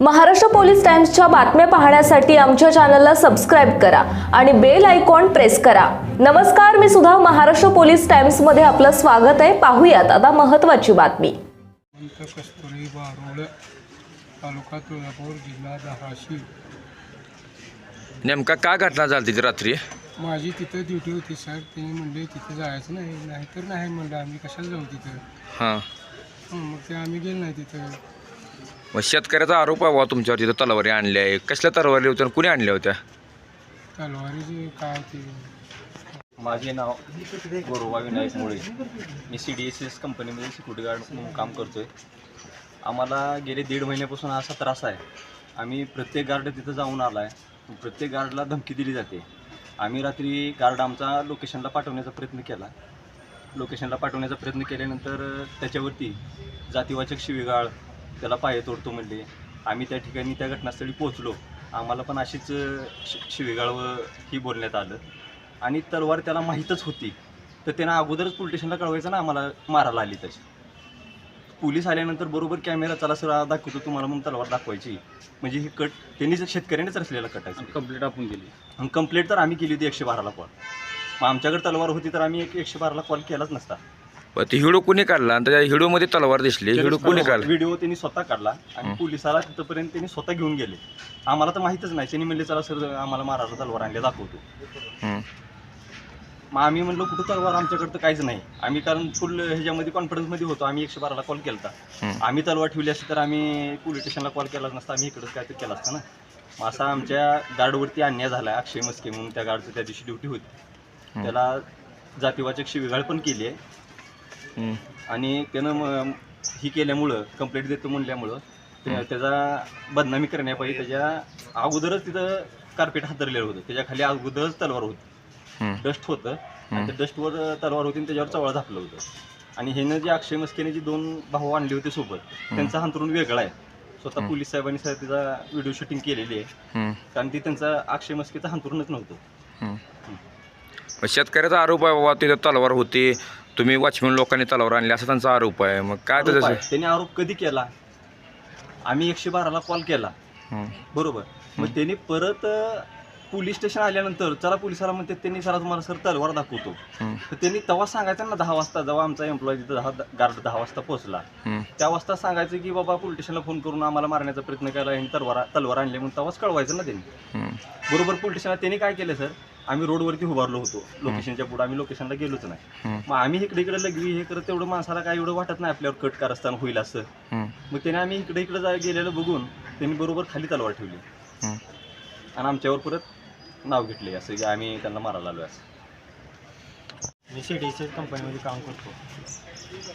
Maharashtra police टाइम्सच्या बातम्या पाहण्यासाठी आमच्या चॅनलला सबस्क्राईब करा आणि बेल आयकॉन प्रेस करा. नमस्कार मी सुद्धा महाराष्ट्र पोलीस टाइम्समध्ये आपलं स्वागत आहे. पाहूयात आता महत्त्वाची बातमी. संत कस्तुरी बारोळ तालुका तुळजापूर जिल्हा धाराशिव. नेमका काय घटना झाली तिथे रात्री? माझी तिथं ड्युटी होती सर. त्यांनी म्हणले तिथं जायचं नाही नाहीतर नाही म्हणलं आम्ही कशाला जाऊ तिथं? हां. हं, मग ते आम्ही गेलो नाही तिथं. मग शेतकऱ्याचा आरोप आहे बा तुमच्यावर तिथं तलवारी आणल्या आहे कसल्या तलवारी होत्या आणि कुणी आणल्या होत्या? तलवारीचे काय ते माझे नाव गोरोबा विनायक मुळे. मी सी डी एस एस कंपनीमध्ये सिक्युरिटी गार्ड म्हणून काम करतो आहे आम्हाला गेले दीड महिन्यापासून असा त्रास आहे. आम्ही प्रत्येक गार्ड तिथं जाऊन आला आहे प्रत्येक गार्डला धमकी दिली जाते. आम्ही रात्री गार्ड आमचा लोकेशनला पाठवण्याचा प्रयत्न केला. लोकेशनला पाठवण्याचा प्रयत्न केल्यानंतर त्याच्यावरती जातीवाचक शिवीगाळ त्याला पाय तोडतो म्हणले. आम्ही त्या ठिकाणी त्या घटनास्थळी पोहोचलो. आम्हाला पण अशीच शि शिवीगाळ व ही बोलण्यात आलं. आणि तलवार त्याला माहीतच होती. तर त्यानं अगोदरच पोलीस स्टेशनला कळवायचं ना आम्हाला मारायला आली त्याची पोलीस आल्यानंतर बरोबर कॅमेरा चला सर दाखवतो तुम्हाला म्हणून तलवार दाखवायची. म्हणजे ही कट त्यांनी जर शेतकऱ्यानेच रचलेला कटायचं कंप्लीट आपण आणि कंप्लेंट तर आम्ही केली होती एकशे बाराला कॉल मग आमच्याकडे तलवार होती तर आम्ही एक एकशे बाराला कॉल केलाच नसता. ती हिडो कुणी काढला? आणि त्या हिडोमध्ये तलवार दिसली. हिडो कुणी काढला? व्हिडिओ त्यांनी स्वतः काढला आणि पोलिसाला तिथपर्यंत त्यांनी स्वतः घेऊन गेले. आम्हाला तर माहीतच नाही. त्यांनी म्हणले चला सर आम्हाला मारायला तलवार आणल्या दाखवतो. हं. मग आम्ही म्हणलो कुठं तलवार? आमच्याकडं तर काहीच नाही. आम्ही कारण फुल ह्याच्यामध्ये कॉन्फिडन्समध्ये होतो. आम्ही एकशे बाराला कॉल केला हं. आम्ही तलवार ठेवली असती तर आम्ही पोलीस स्टेशनला कॉल केला नसता. आम्ही इकडंच काय तर केलं असतं ना. मग असा आमच्या गार्डवरती अन्याय झाला. अक्षय मस्के म्हणून त्या गार्डची त्या दिवशी ड्युटी होती. त्याला जातीवाचक शिवीगाळ पण केली आहे. आणि त्यानं म- ही केल्यामुळं कंप्लेंट देतो म्हणल्यामुळं त्या- त्याचा बदनामी करण्यापायी त्याच्या अगोदरच तिथं कार्पेट हातरलेलं होतं. त्याच्याखाली अगोदरच तलवार होती. डस्ट होतं. आणि त्या डस्टवर तलवार होती आणि त्याच्यावर चवळा झापलं होतं. आणि ह्यानं जे अक्षय मस्केने जी दोन भाऊ आणले होते सोबत त्यांचा हंतरून वेगळा आहे. स्वतः पोलीस साहेबांनी साहेब त्याचा व्हिडिओ शूटिंग केलेली आहे. कारण ती त्यांचा अक्षय मस्केचं हंतरूनच नव्हतं. मग शेतकऱ्याचा आरोप आहे बाबा तिथं तलवार होती. तुम्ही वॉचमॅन लोकांनी तलवार आणली असा त्यांचा आरोप आहे. मग काय आरोप त्याचं आहे. त्यांनी आरोप कधी केला? आम्ही एकशे बाराला कॉल केला. हं. बरोबर. मग त्यांनी परत अ, पोलीस स्टेशन आल्यानंतर चला पोलिसाला म्हणते त्यांनी सर तुम्हाला सर तलवार दाखवतो. हं. तर त्यांनी तेव्हा सांगायचं ना दहा वाजता जेव्हा आमचा एम्प्लॉय तिथं दहा गार्ड दहा वाजता पोहोचला. हं. त्या वाजता सांगायचं की बाबा पोलीस स्टेशनला फोन करून आम्हाला मारण्याचा प्रयत्न केला तलवार तलवार आणले. म्हणून तेव्हाच कळवायचं ना त्यांनी. हं. बरोबर पोलीस स्टेशनला त्यांनी काय केलं सर आम्ही रोडवरती उभारलो होतो. लोकेशनच्या पुढे आम्ही लोकेशनला गेलोच नाही. मग आम्ही इकडे इकडे लगवी हे करत तेवढं माणसाला काय एवढं वाटत नाही आपल्यावर कट कारस्थान होईल असं. हं. मग त्याने आम्ही इकडे इकडे जाय गेलेलं बघून त्यांनी बरोबर खाली तलवार ठेवली. हं. आणि आमच्यावर परत नाव घेतले असं की आम्ही त्यांना मारायला आलो असं. मी सी कंपनीमध्ये काम करतो.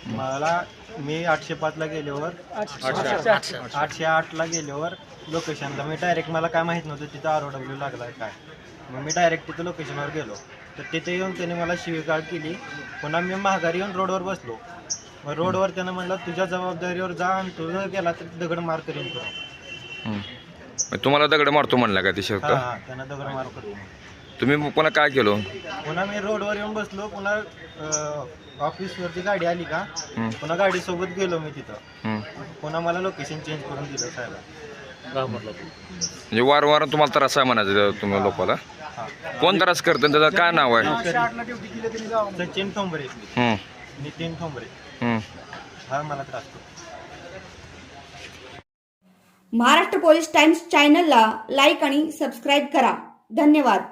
मला मी आठशे पाचला गेल्यावर आठशे आठला गेल्यावर लोकेशनला मी डायरेक्ट मला काय माहीत नव्हतं तिथं आर ओ डब्ल्यू लागला काय. मग मी डायरेक्ट तिथं लोकेशनवर गेलो. तर तिथे येऊन त्याने मला शिवीगाळ केली. पुन्हा मी माघारी येऊन रोडवर बसलो. मग रोडवर त्यानं म्हणलं तुझ्या जबाबदारीवर जा आणि तुझं गेला तर दगड मार करीन तो. हं. मग तुम्हाला दगड मारतो म्हणला का ते हां शेवट? हां त्यानं दगड मार करीन. तुम्ही पुन्हा काय केलो? पुन्हा मी रोडवर येऊन बसलो. पुन्हा अं, ऑफिसवरती गाडी आली का? हं. पुन्हा गाडीसोबत गेलो मी तिथं. हं. पुन्हा मला लोकेशन चेंज करून दिलं साहेब म्हणजे वारंवार तुम्हाला त्रास आहे म्हणायचं तुम्ही लोकांना कोण त्रास करतं? त्याचं काय नाव आहे? सचिन ठोंबरे. हं. नितीन ठोंबरे. हं. हा मला त्रास करतो. महाराष्ट्र पोलीस टाइम्स चॅनलला लाईक आणि सबस्क्राईब करा. धन्यवाद.